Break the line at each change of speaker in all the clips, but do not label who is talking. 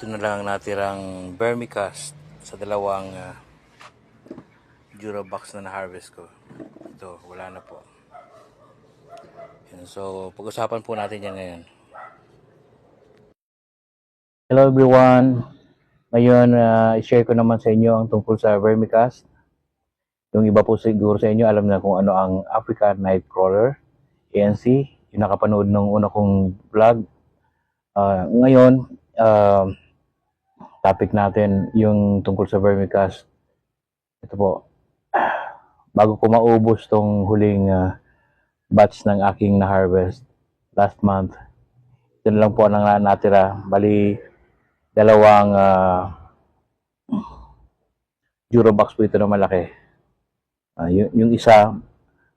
Ito na lang ang natirang vermicast sa dalawang uh, Durabox na na-harvest ko. Ito, wala na po. Yan, so, pag-usapan po natin yan ngayon. Hello everyone! Ngayon, uh, i-share ko naman sa inyo ang tungkol sa vermicast. Yung iba po siguro sa inyo, alam na kung ano ang African Nightcrawler, ANC, yung nakapanood ng una kong vlog. Uh, ngayon, uh, topic natin yung tungkol sa vermicast. Ito po, bago ko maubos tong huling uh, batch ng aking na-harvest last month, na lang po ang natira. Bali, dalawang uh, Durobox po ito na malaki. Uh, yung, yung isa,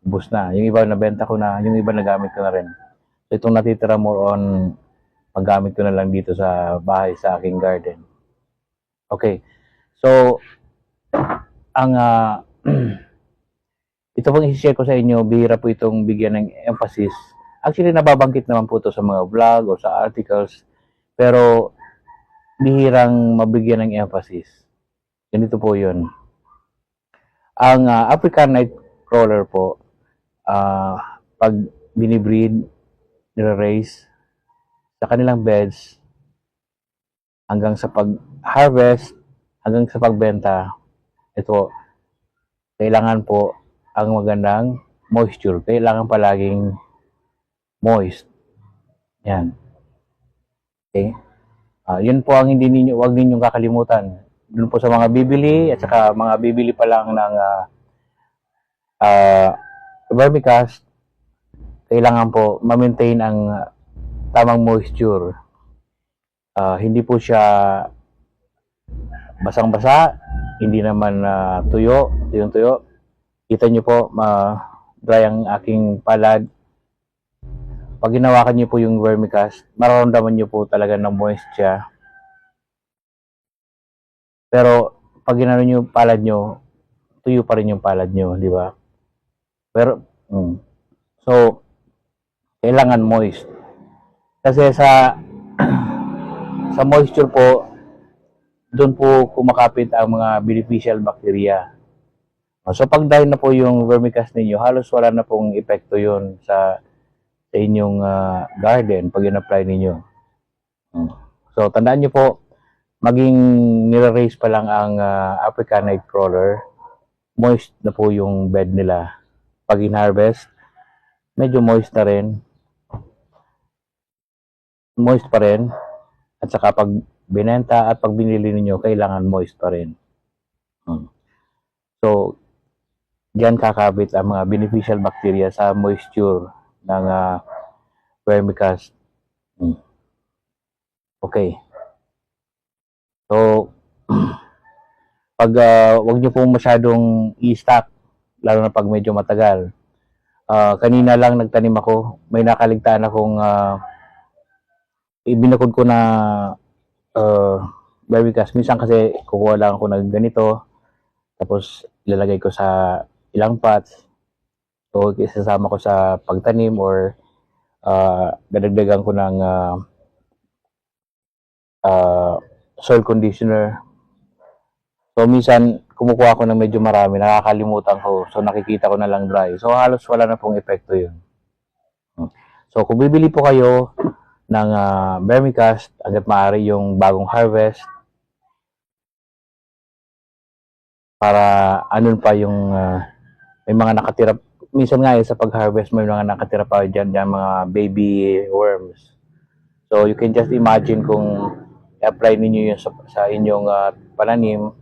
bus na. Yung iba nabenta ko na, yung iba nagamit ko na rin. So, itong natitira more on paggamit ko na lang dito sa bahay sa aking garden. Okay. So, ang uh, ito pong i-share ko sa inyo, bihira po itong bigyan ng emphasis. Actually, nababangkit naman po ito sa mga vlog o sa articles. Pero, bihirang mabigyan ng emphasis. Ganito po yun. Ang uh, African Nightcrawler po, uh, pag binibreed, nire-raise sa kanilang beds, hanggang sa pag-harvest, hanggang sa pagbenta, ito, kailangan po ang magandang moisture. Kailangan palaging moist. Yan. Okay? Uh, yun po ang hindi ninyo, wag ninyong kakalimutan. Doon po sa mga bibili at saka mga bibili pa lang ng uh, uh, vermicast, kailangan po ma-maintain ang tamang moisture. Uh, hindi po siya basang-basa, hindi naman uh, tuyo, tuyong tuyo. Kita nyo po, ma-dry ang aking palad. Pag ginawakan nyo po yung vermicast, mararamdaman nyo po talaga ng moist siya. Pero, pag ginano nyo palad nyo, tuyo pa rin yung palad nyo, di ba? Pero, mm. so, kailangan moist. Kasi sa sa moisture po, doon po kumakapit ang mga beneficial bacteria. So pag dahil na po yung vermicast ninyo, halos wala na pong epekto yon sa sa inyong uh, garden pag in-apply ninyo. So tandaan nyo po, maging nire-raise pa lang ang uh, African Nightcrawler, moist na po yung bed nila. Pag in-harvest, medyo moist na rin. Moist pa rin. At saka pag binenta at pag binili ninyo, kailangan moist pa rin. Hmm. So, diyan kakabit ang mga beneficial bacteria sa moisture ng uh, vermicast. Hmm. Okay. So, pag uh, wag niyo pong masyadong i-stock, lalo na pag medyo matagal. Uh, kanina lang nagtanim ako, may nakaligtaan akong uh, ibinakod ko na uh, vermicast. Minsan kasi kukuha lang ako ng ganito, tapos ilalagay ko sa ilang pots. So, isasama ko sa pagtanim or uh, dadagdagan ko ng uh, uh, soil conditioner. So, minsan, kumukuha ko ng medyo marami, nakakalimutan ko. So, nakikita ko na lang dry. So, halos wala na pong epekto yun. So, kung bibili po kayo ng uh, vermicast, agad maaari yung bagong harvest, para anun pa yung uh, may mga nakatira minsan nga eh, sa pag-harvest may mga nakatira pa diyan diyan mga baby worms. So you can just imagine kung i-apply ninyo yun sa, sa inyong uh, pananim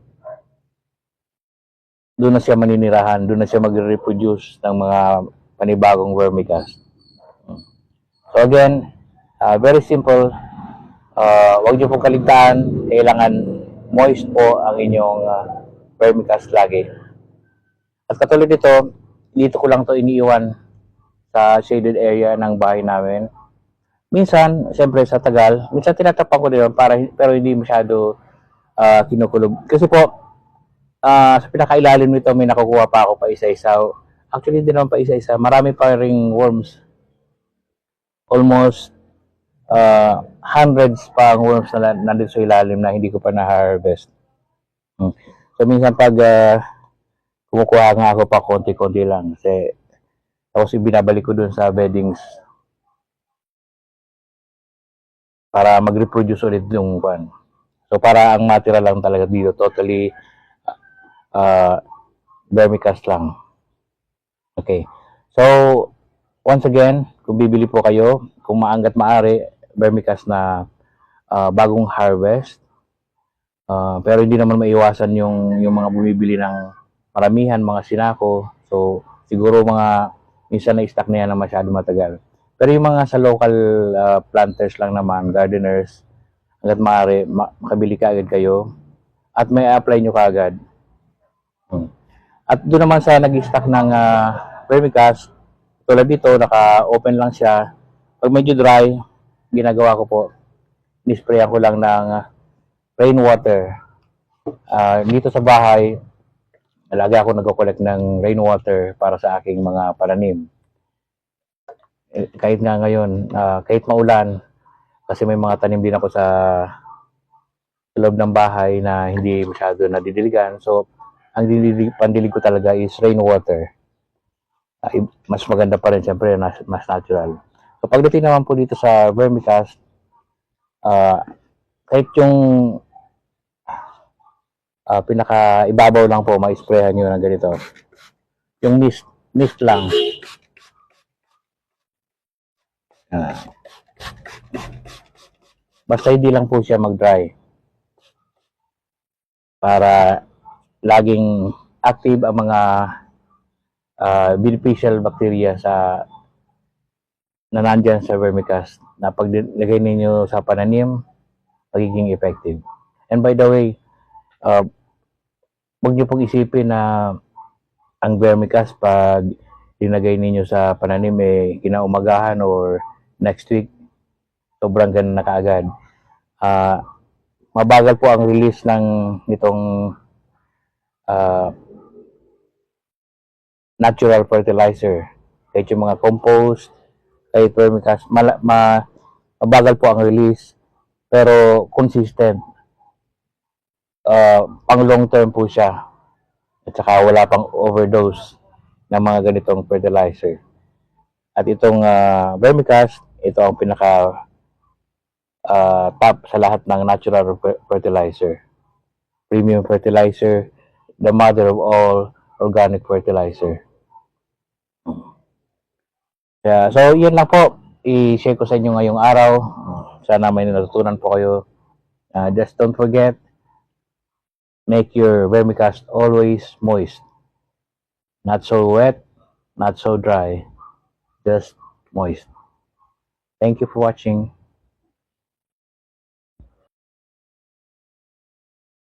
doon na siya maninirahan doon na siya magre-reproduce ng mga panibagong vermicast. So again uh, very simple uh, wag niyo pong kaligtaan kailangan moist po ang inyong uh, vermicast lagi. At katulad nito, dito ko lang to iniiwan sa shaded area ng bahay namin. Minsan, siyempre sa tagal, minsan tinatapan ko din para pero hindi masyado uh, kinukulog. Kasi po, uh, sa pinakailalim nito may nakukuha pa ako pa isa-isa. Actually, hindi naman pa isa-isa. Marami pa ring worms. Almost uh, hundreds pa ang worms na na- nandito sa ilalim na hindi ko pa na-harvest. Hmm. So minsan pag ah, kumukuha nga ako pa konti-konti lang kasi tapos ibinabalik ko dun sa beddings para mag-reproduce ulit yung kwan. So para ang matira lang talaga dito totally uh, vermicast lang. Okay. So once again, kung bibili po kayo, kung maanggat maari, vermicast na ah, bagong harvest. Ah, pero hindi naman maiwasan yung yung mga bumibili ng maramihan mga sinako. So siguro mga minsan na stock na yan na masyado matagal. Pero yung mga sa local ah, planters lang naman, gardeners, hanggat maaari, ma- makabili ka agad kayo at may apply nyo kaagad. Hmm. At doon naman sa nag-stock ng uh, vermicast, tulad dito, naka-open lang siya. Pag medyo dry, ginagawa ko po, nisprayan ko lang ng ah, rainwater. Ah, dito sa bahay, lagi ako nagko-collect ng rainwater para sa aking mga pananim. Eh, kahit nga ngayon, ah, kahit maulan, kasi may mga tanim din ako sa loob ng bahay na hindi masyado nadidiligan. So, ang dinidilig, pandilig ko talaga is rainwater. I- mas maganda pa rin, siyempre, mas natural. So, pagdating naman po dito sa vermicast, ah kahit yung ah, pinaka ibabaw lang po, ma-sprayan nyo ng ganito. Yung mist, mist lang. Ah. Basta hindi lang po siya mag-dry. Para laging active ang mga ah, beneficial bacteria sa na nandyan sa vermicast na pag lagay ninyo sa pananim, magiging effective. And by the way, uh, huwag niyo pong isipin na ang vermicast pag dinagay ninyo sa pananim eh kinaumagahan or next week sobrang ganun na kaagad. Ah, mabagal po ang release ng itong ah, natural fertilizer. Kahit yung mga compost, kahit vermicast, mala, ma, mabagal po ang release pero consistent. Uh, pang long term po siya. At saka wala pang overdose ng mga ganitong fertilizer. At itong uh, vermicast, ito ang pinaka uh, top sa lahat ng natural fer- fertilizer. Premium fertilizer, the mother of all organic fertilizer. Yeah, so yun lang po. I-share ko sa inyo ngayong araw. Sana may natutunan po kayo. Uh, just don't forget, make your vermicast always moist. Not so wet, not so dry, just moist. Thank you for watching.